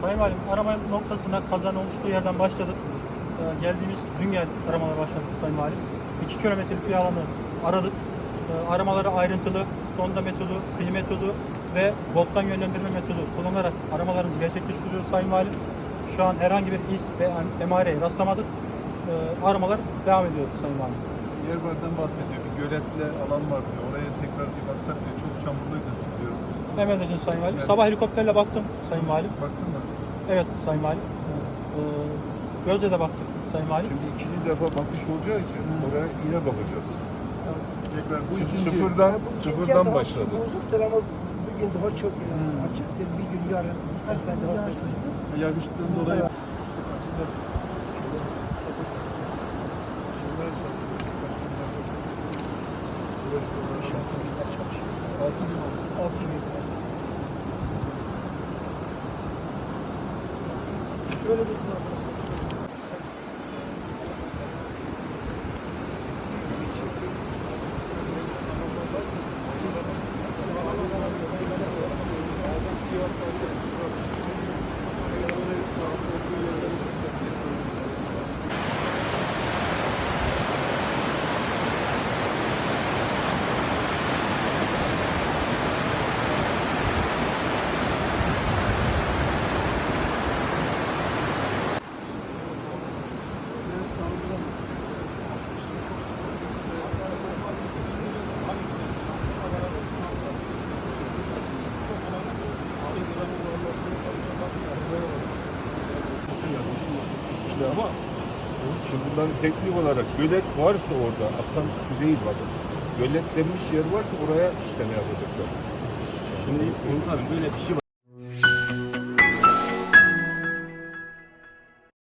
Sayın Valim arama noktasında kazanın oluştuğu yerden başladık. Ee, geldiğimiz dün geldi aramalara başladık Sayın Valim. 2 kilometrelik bir alanı aradık. Ee, aramaları ayrıntılı, sonda metodu, kıyı metodu ve bottan yönlendirme metodu kullanarak aramalarımızı gerçekleştiriyoruz Sayın Valim. Şu an herhangi bir iz ve emareye rastlamadık. Ee, aramalar devam ediyor Sayın Valim. Yerbar'dan bahsediyor. Bir göletli alan var diyor. Oraya tekrar bir baksak diyor. Çok çamurluydu diyor. Hemen için Sayın Valim. Evet. Sabah helikopterle baktım Sayın Valim. Baktın mı? Evet Sayın Valim. Ee, gözle de baktık Sayın Valim. Şimdi ikinci defa bakış olacağı için oraya yine bakacağız. Tekrar bu Şimdi ikinci. sıfırdan Bu sıfırdan başladı. Bozuktur ama bugün daha çok e, Hmm. açıktır. Bir gün yarın sefer daha bozuktur. Yağıştan dolayı. Altı gün oldu. Altı gün. Şöyle bir İşte ama şimdi bunların teknik olarak gölet varsa orada akan su değil bakın. Göletlenmiş yer varsa oraya işlem yapacaklar. Şimdi komutanım böyle bir şey var.